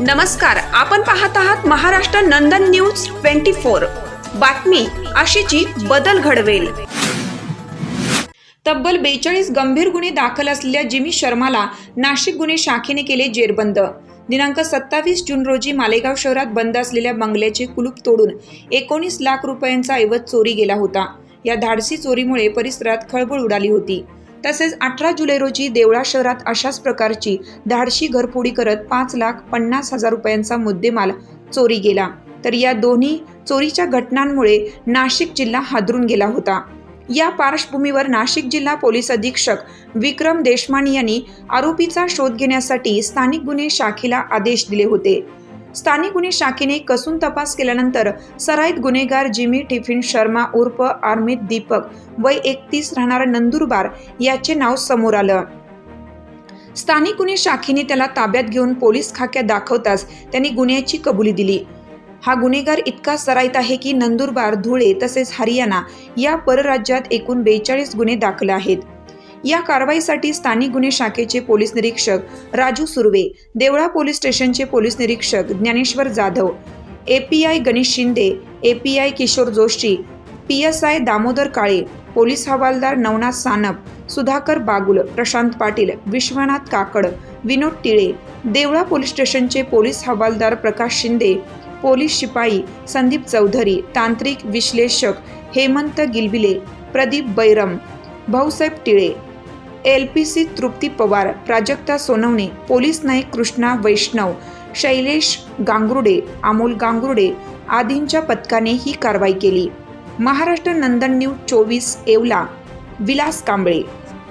नमस्कार आपण पाहत आहात Maharashtra Nandan news twenty four. बातमी अशीची बदल घडवेल. तब्बल बेचाळीस गंभीर गुन्हे दाखल असलेल्या जिमी शर्माला नाशिक गुन्हे शाखेने केले जेरबंद. दिनांक सत्तावीस जून रोजी मालेगाव शहरात बंद असलेल्या बंगल्याचे कुलूप तोडून एकोणीस लाख रुपयांचा ऐवज चोरी गेला होता. या धाडसी चोरीमुळे परिसरात खळबळ उडाली होती. तसेच अठरा जुलै रोजी देवळा शहरात अशाच प्रकारची धाडशी घरफोडी करत पाच लाख पन्नास हजार रुपयांचा मुद्देमाल चोरी गेला. तर या दोन्ही चोरीच्या घटनांमुळे नाशिक जिल्हा हादरून गेला होता. या पार्श्वभूमीवर नाशिक जिल्हा पोलीस अधीक्षक विक्रम देशमान यांनी आरोपीचा शोध घेण्यासाठी स्थानिक गुन्हे शाखेला आदेश दिले होते. स्थानिक गुन्हे शाखेने कसून तपास केल्यानंतर सराईत गुन्हेगार जिमी टिफिन शर्मा उर्फ आर्मित दीपक वय एकतीस राहणारा नंदुरबार याचे नाव समोर आलं. स्थानिक गुन्हे शाखेने त्याला ताब्यात घेऊन पोलीस खाक्यात दाखवताच त्यांनी गुन्ह्याची कबुली दिली. हा गुन्हेगार इतका सराईत आहे की नंदुरबार धुळे तसेच हरियाणा या परराज्यात एकूण बेचाळीस गुन्हे दाखल आहेत. या कारवाईसाठी स्थानिक गुन्हे शाखेचे पोलीस निरीक्षक राजू सुर्वे देवळा पोलीस स्टेशनचे पोलीस निरीक्षक Dnyaneshwar Jadhav API Ganesh Shinde API Kishor Joshi P S I Damodar Kale police हवालदार नवनाथ सानप सुधाकर बागुल प्रशांत पाटील विश्वनाथ काकड विनोद टिळे देवळा पोलीस स्टेशनचे पोलीस हवालदार प्रकाश शिंदे पोलीस शिपाई संदीप चौधरी तांत्रिक विश्लेषक Hemant Gilbile Pradeep Bairam Bhausaheb Tile L P C Trupti Pawar Prajakta Sonawane police Naik Krishna Vaishnav Shailesh Gangarude Amol Gangarude आदींच्या पथकाने ही कारवाई केली. महाराष्ट्र नंदन न्यूज चोवीस येवला विलास कांबळे